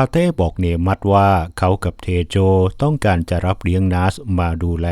าเต้บอกเนมัดว่าเขากับเทโจต้องการจะรับเลี้ยงนัสมาดูแล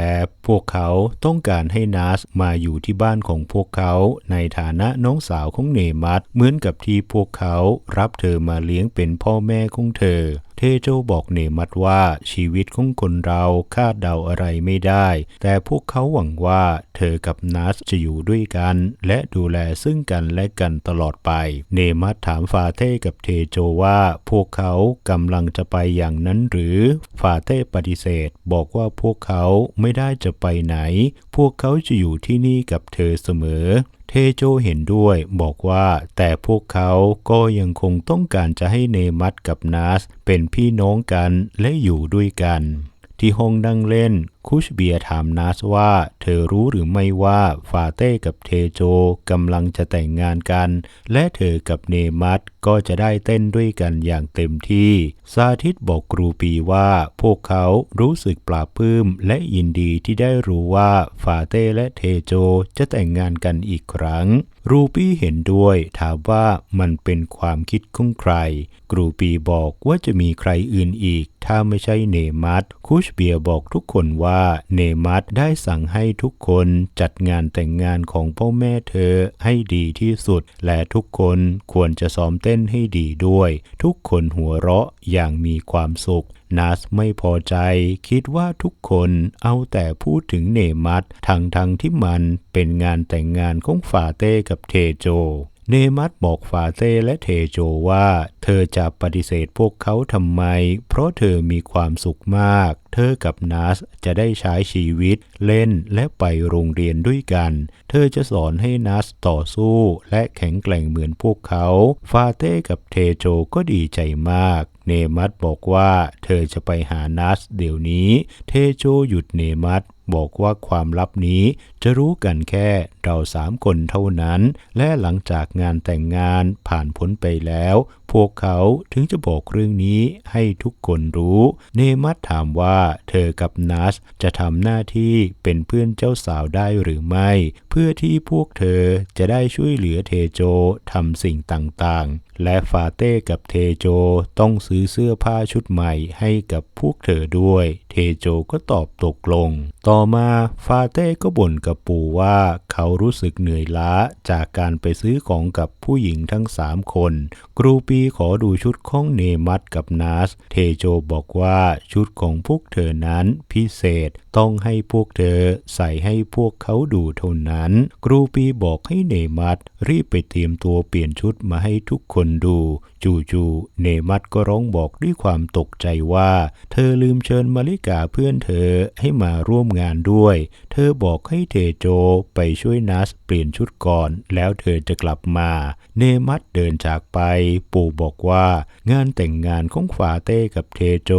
พวกเขาต้องการให้นัสมาอยู่ที่บ้านของพวกเขาในฐานะน้องสาวของเนมัดเหมือนกับที่พวกเขารับเธอมาเลี้ยงเป็นพ่อแม่ของเธอ เทโจบอกเนมัดว่าชีวิตของคนเราคาดเดาอะไรไม่ได้ แต่พวกเขาหวังว่าเธอกับนัสจะอยู่ด้วยกัน และดูแลซึ่งกันและกันตลอดไป เนมัดถามฟาเต้กับเทโจว่าพวกเขากำลังจะไปอย่างนั้นหรือ ฟาเต้ปฏิเสธ บอกว่าพวกเขาไม่ได้จะไปไหน พวกเขาจะอยู่ที่นี่กับเธอเสมอ เทโจเห็นด้วยบอกว่าแต่พวกเขาก็ยังคงต้องการจะให้เนมัตกับนัสเป็นพี่น้องกันและอยู่ด้วยกัน ที่ห้องนั่งเล่น คุชเบียถามนัสว่า เธอรู้หรือไม่ว่าฟาเต้กับเทโจกำลังจะแต่งงานกัน และเธอกับเนมัดก็จะได้เต้นด้วยกันอย่างเต็มที่ซาทิตบอกครูปีว่าพวกเขารู้สึกปลาบปลื้มและยินดีที่ได้รู้ว่าฟาเต้และเทโจจะแต่งงานกันอีกครั้ง รูปี้เห็นด้วยถามว่ามันเป็นความคิดของใครกรูปีบอกว่าจะมีใครอื่นอีก ถ้าไม่ใช่เนมัดคุชเบียบอกทุกคนว่าเนมัดได้สั่งให้ทุกคนจัดงานแต่งงานของพ่อแม่เธอให้ดีที่สุด และทุกคนควรจะซ้อมเต้นให้ดีด้วย ทุกคนหัวเราะอย่างมีความสุขนัสไม่พอใจ คิดว่าทุกคนเอาแต่พูดถึงเนมัดทั้งทั้งที่มันเป็นงานแต่งงานของฟาเต้กับเทโจ เนมัดบอกฟาเตและเทโจว่า เธอจะปฏิเสธพวกเขาทำไม เพราะเธอมีความสุขมาก เธอกับนัสจะได้ใช้ชีวิต เล่นและไปโรงเรียนด้วยกัน เธอจะสอนให้นัสต่อสู้และแข็งแกร่งเหมือนพวกเขา ฟาเต้กับเทโจก็ดีใจมาก เนมัดบอกว่า เธอจะไปหานัสเดี๋ยวนี้ เทโจหยุดเนมัด บอกว่าความลับนี้จะรู้กันแค่เราสามคนเท่านั้น และหลังจากงานแต่งงานผ่านพ้นไปแล้ว พวกเขาถึงจะบอกเรื่องนี้ให้ทุกคนรู้ เนมัดถามว่าเธอกับนัสจะทำหน้าที่เป็นเพื่อนเจ้าสาวได้หรือไม่ เพื่อที่พวกเธอจะได้ช่วยเหลือเทโจทำสิ่งต่างๆ และฟาเต้กับเทโจต้องซื้อเสื้อผ้าชุดใหม่ให้กับพวกเธอด้วย เทโจก็ตอบตกลง ต่อมาฟาเต้ก็บ่นกับปู่ว่าเขารู้สึกเหนื่อยล้าจากการไปซื้อของกับผู้หญิงทั้งสามคนกรูปีขอดูชุดของเนมัดกับนัสเทโจบอกว่าชุดของพวกเธอนั้นพิเศษต้องให้พวกเธอใส่ให้พวกเขาดูเท่านั้นกรูปีบอกให้เนมัดรีบไปเตรียมตัวเปลี่ยนชุดมาให้ทุกคนดู จู่ๆเนมัดก็ร้องบอกด้วยความตกใจว่า เธอลืมเชิญมาริกาเพื่อนเธอให้มาร่วมงานด้วย เธอบอกให้เทโจไปช่วยนัสเปลี่ยนชุดก่อน แล้วเธอจะกลับมา เนมัดเดินจากไปปู่บอกว่า งานแต่งงานของฝาเต้กับเทโจ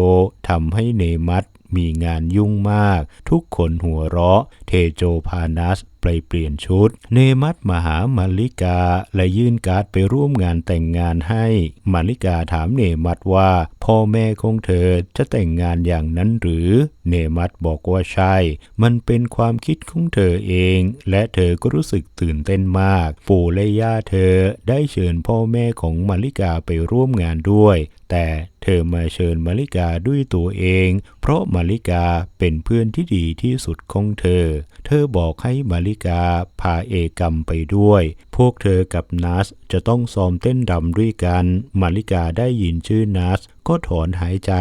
ทำให้เนมัด มีงานยุ่งมาก ทุกคนหัวเราะ เทโจพานัสไปเปลี่ยนชุด เนมัดมหามาริกา และยื่นการ์ดไปร่วมงานแต่งงานให้ มาริกาถามเนมัดว่า พ่อแม่ของเธอจะแต่งงานอย่างนั้นหรือ เนมัดบอกว่าใช่ มันเป็นความคิดของเธอเอง และเธอก็รู้สึกตื่นเต้นมาก ปู่และย่าเธอได้เชิญพ่อแม่ของมาริกาไปร่วมงานด้วย แต่เธอมาเชิญมาริกาด้วยตัวเอง เพราะมาริกาเป็นเพื่อนที่ดีที่สุดของเธอ เธอบอกให้มาริกาพาเอกรรมไปด้วย พวกเธอกับนัสจะต้องซ้อมเต้นรำด้วยกัน มาริกาได้ยินชื่อนัสก็ถอนหายใจ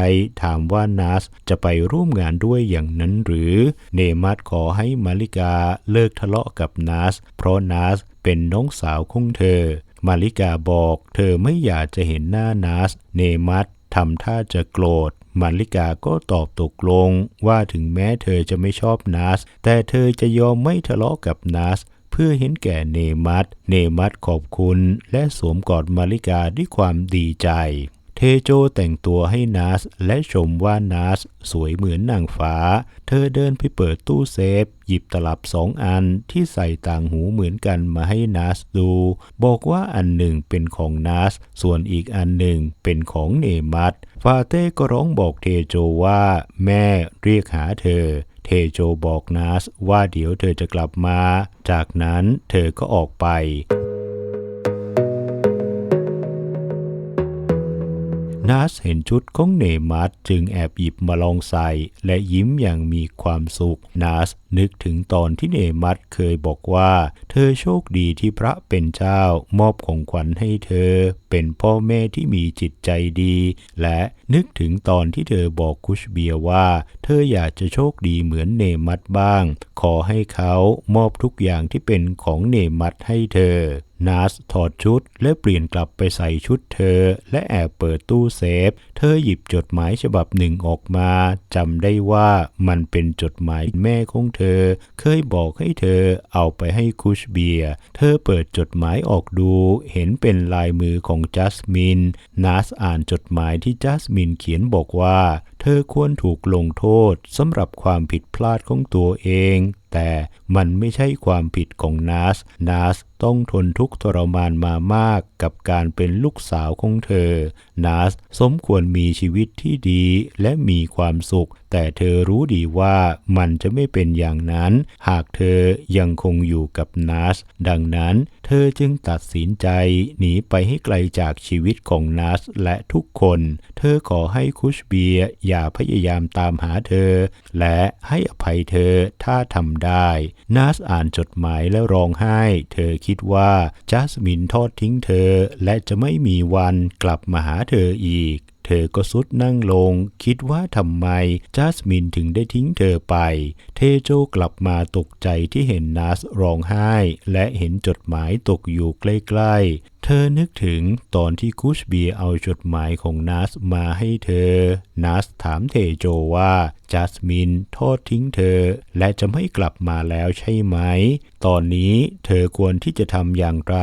ถามว่านัสจะไปร่วมงานด้วยอย่างนั้นหรือ เนมัสขอให้มาริกาเลิกทะเลาะกับนัสเพราะนัสเป็นน้องสาวของเธอ มาริกาบอก เธอไม่อยากจะเห็นหน้านัส เนมัสทำท่าจะโกรธ มาริกาก็ตอบตกลงว่าถึงแม้เธอจะไม่ชอบนัส แต่เธอจะยอมไม่ทะเลาะกับนัสเพื่อเห็นแก่เนมัสเนมัสขอบคุณ และสวมกอดมาริกาด้วยความดีใจ เทโจแต่งตัวให้นัสและชมว่านัสสวยเหมือนนางฟ้า เธอเดินไปเปิดตู้เซฟ หยิบตลับสองอันที่ใส่ต่างหูเหมือนกันมาให้นัสดู บอกว่าอันหนึ่งเป็นของนัสส่วนอีกอันหนึ่งเป็นของเนมัสฟาเต้ก็ร้องบอกเทโจว่า แม่เรียกหาเธอเทโจบอกนัสว่าเดี๋ยวเธอจะกลับมา จากนั้นเธอก็ออกไป นัสเห็นชุดของเนมัสจึงแอบหยิบมาลองใส่ และยิ้มอย่างมีความสุข นัสนึกถึงตอนที่เนมัสเคยบอกว่า เธอโชคดีที่พระเป็นเจ้ามอบของขวัญให้เธอ เป็นพ่อแม่ที่มีจิตใจดี และนึกถึงตอนที่เธอบอกคุชเบียว่า เธออยากจะโชคดีเหมือนเนมัสบ้าง ขอให้เขามอบทุกอย่างที่เป็นของเนมัสให้เธอ นัสถอดชุดและเปลี่ยนกลับไปใส่ชุดเธอ และแอบเปิดตู้เซฟ เธอหยิบจดหมายฉบับหนึ่งออกมาจำได้ว่ามันเป็นจดหมายแม่ของเธอ เคยบอกให้เธอเอาไปให้คุชเบีย เธอเปิดจดหมายออกดู เห็นเป็นลายมือของจัสมินนัสอ่านจดหมายที่จัสมินเขียนบอกว่า เธอควรถูกลงโทษสำหรับความผิดพลาดของตัวเองแต่มันไม่ใช่ความผิดของนัสนัส ต้องทนทุกข์ทรมานมามากกับการเป็นลูกสาวของเธอ นัสสมควรมีชีวิตที่ดีและมีความสุข แต่เธอรู้ดีว่ามันจะไม่เป็นอย่างนั้น หากเธอยังคงอยู่กับนัสดังนั้นเธอจึงตัดสินใจหนีไปให้ไกลจากชีวิตของนัสและทุกคน เธอขอให้คุชเบียอย่าพยายามตามหาเธอ และให้อภัยเธอถ้าทำได้ นัสอ่านจดหมายและร้องไห้ เธอคิดิดว่าจัสมินทอดทิ้งเธอ และจะไม่มีวันกลับมาหาเธออีก ธอก็สุดนั่งลง คิดว่าทำไมจัสมินถึงได้ทิ้งเธอไป เทโจกลับมาตกใจที่เห็นนัสร้องไห้ และเห็นจดหมายตกอยู่ใกล้ๆ เธอนึกถึงตอนที่คุชเบียเอาจดหมายของนัสมาให้เธอ นัสถามเทโจว่าจัสมินทอดทิ้งเธอ และจะไม่กลับมาแล้วใช่ไหม ตอนนี้เธอควรที่จะทำอย่างไร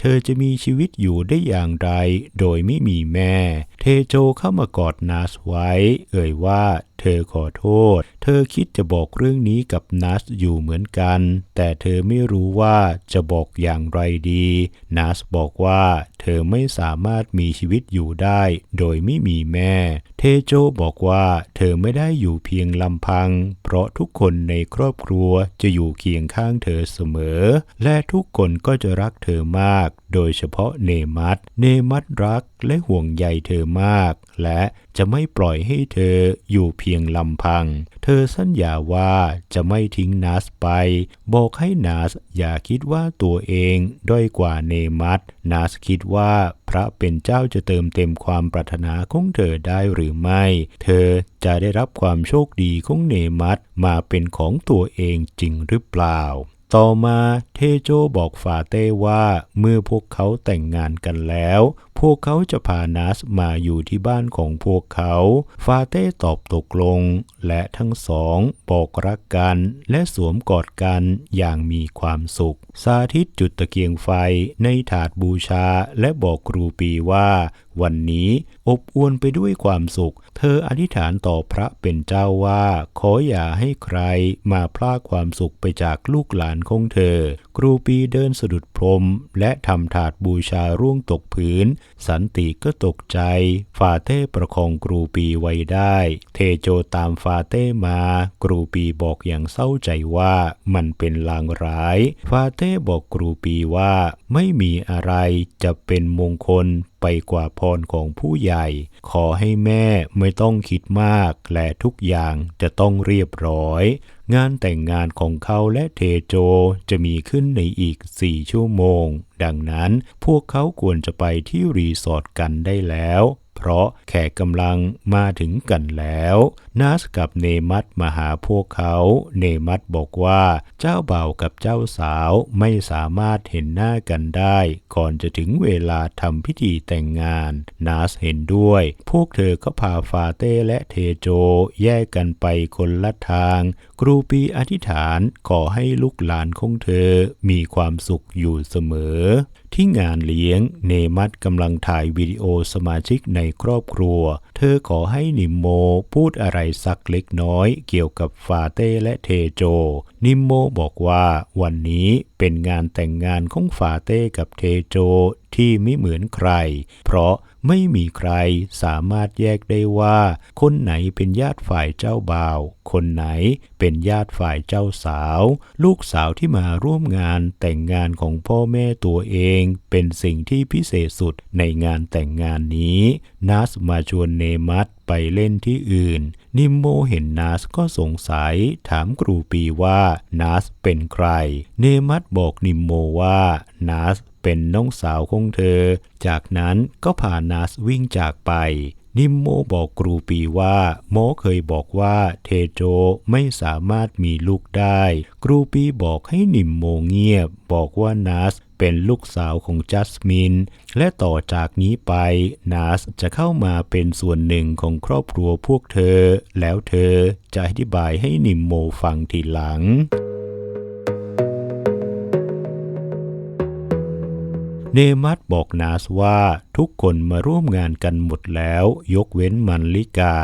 เธอจะมีชีวิตอยู่ได้อย่างไร โดยไม่มีแม่ เทโจเข้ามากอดนัสไว้ เอ่ยว่า เธอขอโทษ เธอคิดจะบอกเรื่องนี้กับนัสอยู่เหมือนกัน แต่เธอไม่รู้ว่าจะบอกอย่างไรดี นัสบอกว่าเธอไม่สามารถมีชีวิตอยู่ได้ โดยไม่มีแม่ เทโจบอกว่าเธอไม่ได้อยู่เพียงลำพัง เพราะทุกคนในครอบครัวจะอยู่เคียงข้างเธอเสมอ และทุกคนก็จะรักเธอมาก โดยเฉพาะเนมัตเนมัตรักและห่วงใยเธอมาก และจะไม่ปล่อยให้เธออยู่เพียงยังลำพัง เธอสัญญาว่าจะไม่ทิ้งนัสไป บอกให้นัสอย่าคิดว่าตัวเองด้อยกว่าเนมัตนัสคิดว่าพระเป็นเจ้าจะเติมเต็มความปรารถนาของเธอได้หรือไม่ เธอจะได้รับความโชคดีของเนมัตมาเป็นของตัวเองจริงหรือเปล่า ต่อมาเทโจบอกฟาเต้ว่าเมื่อพวกเขาแต่งงานกันแล้ว พวกเขาจะพานัสมาอยู่ที่บ้านของพวกเขา ฟาเต้ตอบตกลง และทั้งสองบอกรักกัน และสวมกอดกันอย่างมีความสุข สาธิตจุดตะเกียงไฟในถาดบูชาและบอกครูปีว่าวันนี้อบอวลไปด้วยความสุข เธออธิษฐานต่อพระเป็นเจ้าว่า ขออย่าให้ใครมาพลากความสุขไปจากลูกหลานของเธอ ครูปีเดินสะดุด รมและทำถาดบูชาร่วงตกพื้น สันติก็ตกใจ ฟาเต้ประคองครูปีไว้ได้ เทโจตามฟาเต้มาครูปีบอกอย่างเศร้าใจว่ามันเป็นลางร้าย ฟาเต้บอกครูปีว่าไม่มีอะไรจะเป็นมงคลไปกว่าพรของผู้ใหญ่ ขอให้แม่ไม่ต้องคิดมาก และทุกอย่างจะต้องเรียบร้อยงานแต่งงานของเขาและเทโจจะมีขึ้นในอีกสี่ชั่วโมง ดังนั้นพวกเขาควรจะไปที่รีสอร์ทกันได้แล้ว เพราะแขกกำลังมาถึงกันแล้วนัสกับเนมัตมาหาพวกเขา เนมัตบอกว่าเจ้าบ่าวกับเจ้าสาวไม่สามารถเห็นหน้ากันได้ ก่อนจะถึงเวลาทำพิธีแต่งงาน นัสเห็นด้วย พวกเธอก็พาฟาเต้และเทโจ แยกกันไปคนละทาง ครูปีอธิษฐานขอให้ลูกหลานของเธอมีความสุขอยู่เสมอที่งานเลี้ยง เนมัตกำลังถ่ายวิดีโอสมาชิกในครอบครัว เธอขอให้นิมโมพูดอะไรสักเล็กน้อยเกี่ยวกับฟาเต้และเทโจ นิมโมบอกว่าวันนี้เป็นงานแต่งงานของฟาเต้กับเทโจที่ไม่เหมือนใคร เพราะไม่มีใครสามารถแยกได้ว่า คนไหนเป็นญาติฝ่ายเจ้าบ่าว คนไหนเป็นญาติฝ่ายเจ้าสาว ลูกสาวที่มาร่วมงานแต่งงานของพ่อแม่ตัวเอง เป็นสิ่งที่พิเศษสุดในงานแต่งงานนี้ นัสมาชวนเนมัส ไปเล่นที่อื่น นิมโมเห็นนัสก็สงสัยถามครูปีว่านัสเป็นใคร เนมัสบอกนิมโมว่านัสเป็นน้องสาวของเธอ จากนั้นก็พานัสวิ่งจากไปนิมโมบอกครูปีว่าโมเคยบอกว่าเทโจไม่สามารถมีลูกได้ ครูปีบอกให้นิมโมเงียบ บอกว่านัส เป็นลูกสาวของจัสมิน และต่อจากนี้ไปนาสจะเข้ามาเป็นส่วนหนึ่งของครอบครัวพวกเธอ แล้วเธอจะอธิบายให้นิมโมฟังทีหลัง เนมัสบอกนาสว่าทุกคนมาร่วมงานกันหมดแล้ว ยกเว้นมันลิกา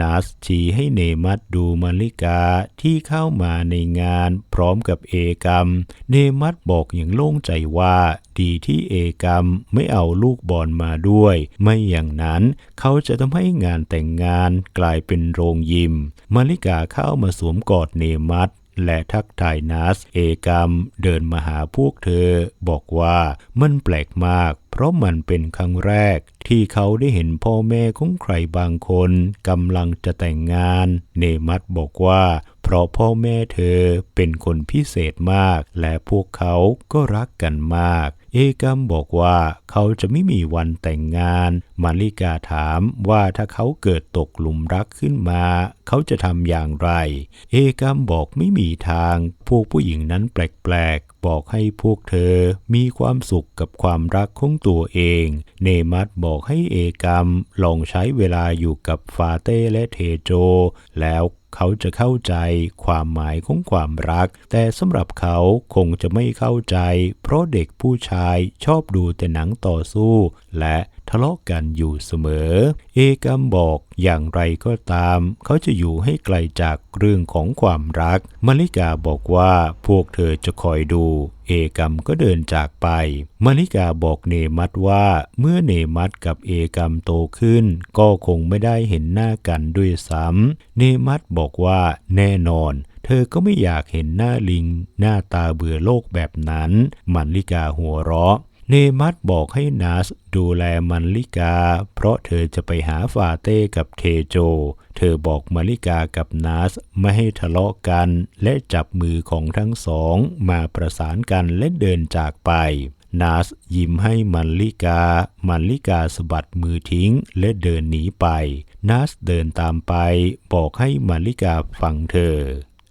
นาสชี้ให้เนมัสดูมันลิกาที่เข้ามาในงานพร้อมกับเอกรมเนมัสบอกอย่างโล่งใจว่าดีที่เอกรมไม่เอาลูกบอลมาด้วย ไม่อย่างนั้นเขาจะทำให้งานแต่งงานกลายเป็นโรงยิมมาริกาเข้ามาสวมกอดเนมัส และทักทายนัสเอกรมเดินมาหาพวกเธอ บอกว่ามันแปลกมาก เพราะมันเป็นครั้งแรก ที่เขาได้เห็นพ่อแม่ของใครบางคนกำลังจะแต่งงาน เนมัตบอกว่าเพราะพ่อแม่เธอเป็นคนพิเศษมาก และพวกเขาก็รักกันมาก เอกมบอกว่าเขาจะไม่มีวันแต่งงาน มาริกาถามว่าถ้าเขาเกิดตกหลุมรักขึ้นมา เขาจะทำอย่างไร เอกมบอกไม่มีทาง พวกผู้หญิงนั้นแปลกๆ บอกให้พวกเธอมีความสุขกับความรักของตัวเอง เนมัสบอกให้เอกมลองใช้เวลาอยู่กับฟาเต้และเทโจ แล้ว เขาจะเข้าใจความหมายของความรัก แต่สำหรับเขาคงจะไม่เข้าใจ เพราะเด็กผู้ชายชอบดูแต่หนังต่อสู้ และทะเลาะกันอยู่เสมอ เอกมบอกอย่างไรก็ตาม เขาจะอยู่ให้ไกลจากเรื่องของความรัก มาริกาบอกว่าพวกเธอจะคอยดู เอกมก็เดินจากไป มาริกาบอกเนมัตว่าเมื่อเนมัตกับเอกมโตขึ้น ก็คงไม่ได้เห็นหน้ากันด้วยซ้ำเนมัตบอกว่าแน่นอนเธอก็ไม่อยากเห็นหน้าลิง หน้าตาเบื่อโลกแบบนั้น มันลิกาหัวเราะ เนมัสบอกให้นัสดูแลมันลิกา เพราะเธอจะไปหาฟาเต้กับเทโจ เธอบอกมาริกากับนัสไม่ให้ทะเลาะกัน และจับมือของทั้งสองมาประสานกันและเดินจากไปนัสยิ้มให้มันลิกา มันลิกาสะบัดมือทิ้งและเดินหนีไปนัสเดินตามไป บอกให้มันลิกาฟังเธอ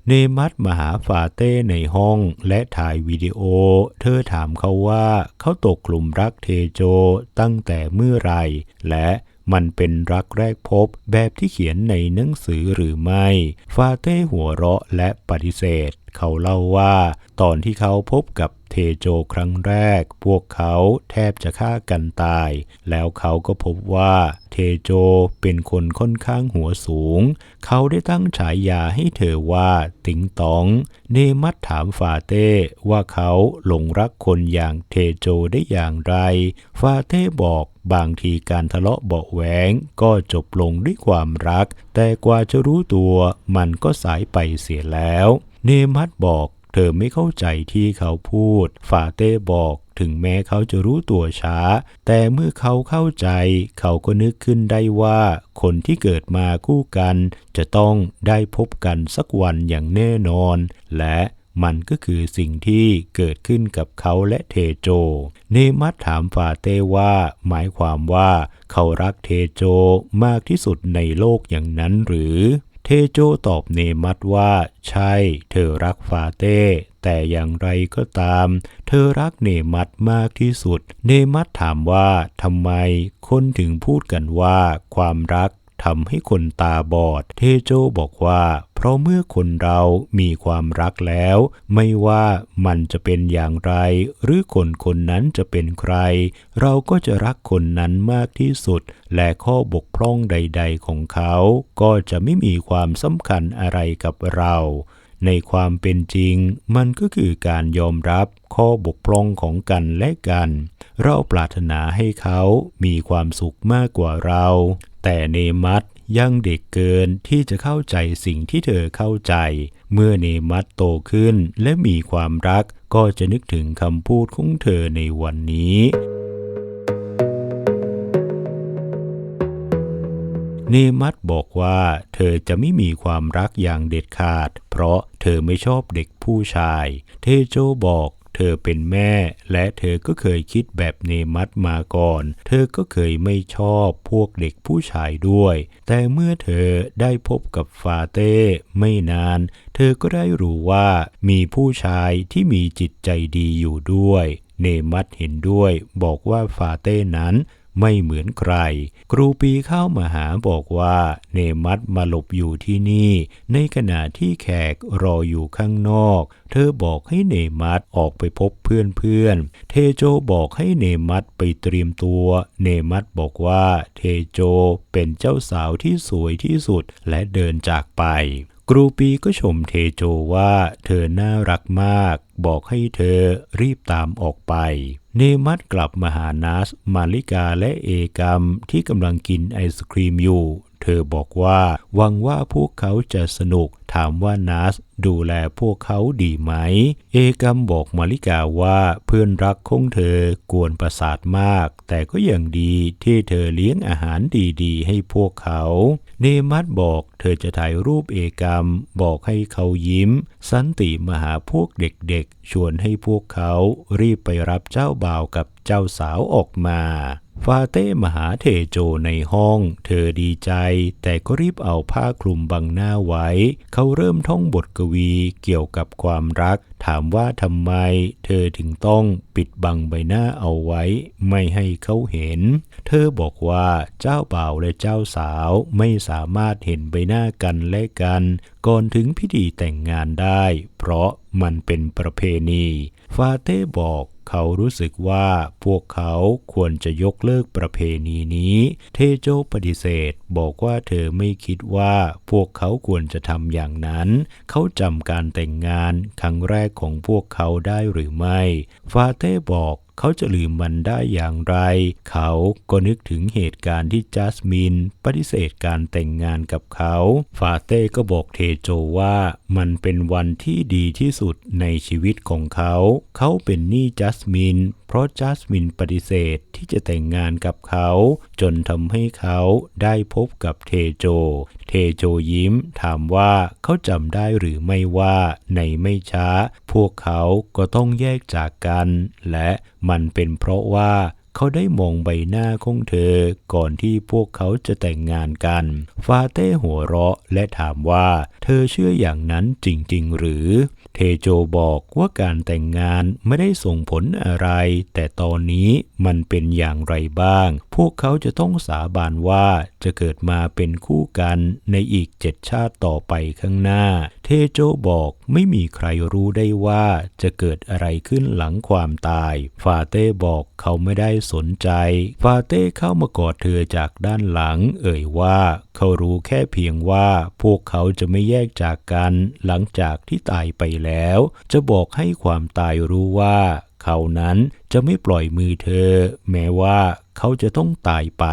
เนมัตมาหาฟาเต้ในห้องและถ่ายวิดีโอ เธอถามเขาว่าเขาตกกลุ่มรักเทโจตั้งแต่เมื่อไร และ มันเป็นรักแรกพบแบบที่เขียนในหนังสือหรือไม่ ฟาเต้หัวเราะและปฏิเสธ เขาเล่าว่า ตอนที่เขาพบกับเทโจครั้งแรก พวกเขาแทบจะฆ่ากันตาย แล้วเขาก็พบว่าเทโจเป็นคนค่อนข้างหัวสูง เขาได้ตั้งฉายาให้เธอว่าติงตอง เนมัดถามฟาเต้ว่าเขาหลงรักคนอย่างเทโจได้อย่างไร ฟาเต้บอก บางทีการทะเลาะเบาแหวงก็จบลงด้วยความรัก แต่กว่าจะรู้ตัวมันก็สายไปเสียแล้ว เนมัดบอกเธอไม่เข้าใจที่เขาพูด ฟาเต้บอกถึงแม้เขาจะรู้ตัวช้า แต่เมื่อเขาเข้าใจ เขาก็นึกขึ้นได้ว่า คนที่เกิดมาคู่กัน จะต้องได้พบกันสักวันอย่างแน่นอน และ มันก็คือสิ่งที่เกิดขึ้นกับเขาและเทโจ เนมัสถามฟาเต้ว่า หมายความว่าเขารักเทโจมากที่สุดในโลกอย่างนั้นหรือ เทโจตอบเนมัสว่า ใช่ เธอรักฟาเต้ แต่อย่างไรก็ตาม เธอรักเนมัสมากที่สุด เนมัสถามว่าทำไมคนถึงพูดกันว่า ความรักทำให้คนตาบอด เทโจบอกว่า ราะเมื่อคนเรามีความรักแล้ว ไม่ว่ามันจะเป็นอย่างไร หรือคนคนนั้นจะเป็นใคร เราก็จะรักคนนั้นมากที่สุด และข้อบกพร่องใด ๆ ของเขา ก็จะไม่มีความสำคัญอะไรกับเรา ในความเป็นจริง มันก็คือการยอมรับข้อบกพร่องของกันและกัน เราปรารถนาให้เขามีความสุขมากกว่าเรา แต่เนมัต ยังเด็กเกินที่จะเข้าใจสิ่งที่เธอเข้าใจ เมื่อเนมัตโตขึ้นและมีความรักก็จะนึกถึงคำพูดของเธอในวันนี้เนมัตบอกว่าเธอจะไม่มีความรักอย่างเด็ดขาด เพราะเธอไม่ชอบเด็กผู้ชาย เทโจบอก เธอเป็นแม่ และเธอก็เคยคิดแบบเนมัตมาก่อน เธอก็เคยไม่ชอบพวกเด็กผู้ชายด้วย แต่เมื่อเธอได้พบกับฟาเต้ไม่นาน เธอก็ได้รู้ว่ามีผู้ชายที่มีจิตใจดีอยู่ด้วย เนมัตเห็นด้วยบอกว่าฟาเต้นั้น ไม่เหมือนใคร ครูปีเข้ามาหาบอกว่าเนมัตมาหลบอยู่ที่นี่ ในขณะที่แขกรออยู่ข้างนอก เธอบอกให้เนมัตออกไปพบเพื่อนๆ เทโจบอกให้เนมัตไปเตรียมตัว เนมัตบอกว่าเทโจเป็นเจ้าสาวที่สวยที่สุดและเดินจากไป รูปีก็ชมเทโจว่าเธอน่ารักมาก บอกให้เธอรีบตามออกไป เนมัดกลับมาหานัส มาริกาและเอกรมที่กำลังกินไอศครีมอยู่ เธอบอกว่าหวังว่าพวกเขาจะสนุก ถามว่านัสดูแลพวกเขาดีไหม เอกรมบอกมาริกาว่าเพื่อนรักของเธอกวนประสาทมาก แต่ก็ยังดีที่เธอเลี้ยงอาหารดีๆ ให้พวกเขา เนมัตบอกเธอจะถ่ายรูปเอกรมบอกให้เขายิ้ม สันติมาหาพวกเด็กๆ ชวนให้พวกเขารีบไปรับเจ้าบ่าวกับเจ้าสาวออกมา ฟาเต้มหาเทโจในห้อง เธอดีใจ แต่ก็รีบเอาผ้าคลุมบังหน้าไว้ เขาเริ่มท่องบทกวีเกี่ยวกับความรัก ถามว่าทำไม เธอถึงต้องปิดบังใบหน้าเอาไว้ ไม่ให้เขาเห็น เธอบอกว่าเจ้าบ่าวและเจ้าสาวไม่สามารถเห็นใบหน้ากันและกัน ก่อนถึงพิธีแต่งงานได้ เพราะมันเป็นประเพณี ฟาเต้บอก เขารู้สึกว่าพวกเขาควรจะยกเลิกประเพณีนี้ เทโจปฏิเสธบอกว่าเธอไม่คิดว่าพวกเขาควรจะทำอย่างนั้น เขาจำการแต่งงานครั้งแรกของพวกเขาได้หรือไม่ ฟาเต้บอกเขาจะลืมมันได้อย่างไร เขาก็นึกถึงเหตุการณ์ที่จัสมิน ปฏิเสธการแต่งงานกับเขา ฟาเต้ก็บอกเทโจว่า มันเป็นวันที่ดีที่สุดในชีวิตของเขา เขาเป็นหนี้จัสมิน เพราะจัสมินปฏิเสธที่จะแต่งงานกับเขา จนทำให้เขาได้พบกับเทโจ เทโจยิ้มถามว่าเขาจำได้หรือไม่ว่าในไม่ช้า พวกเขาก็ต้องแยกจากกัน และมันเป็นเพราะว่า เขาได้มองใบหน้าของเธอก่อนที่พวกเขาจะแต่งงานกัน ฟาเต้หัวเราะและถามว่า เธอเชื่ออย่างนั้นจริง ๆ หรือ เทโจบอกว่าการแต่งงานไม่ได้ส่งผลอะไร แต่ตอนนี้มันเป็นอย่างไรบ้าง พวกเขาจะต้องสาบานว่าจะเกิดมาเป็นคู่กันในอีกเจ็ดชาติต่อไปข้างหน้าเทโจบอกไม่มีใครรู้ได้ว่าจะเกิดอะไรขึ้นหลังความตาย ฟาเต้บอกเขาไม่ได้สนใจ ฟาเต้เข้ามากอดเธอจากด้านหลัง เอ่ยว่าเขารู้แค่เพียงว่าพวกเขาจะไม่แยกจากกันหลังจากที่ตายไปแล้ว จะบอกให้ความตายรู้ว่าเขานั้นจะไม่ปล่อยมือเธอ แม้ว่าเขาจะต้องตายไป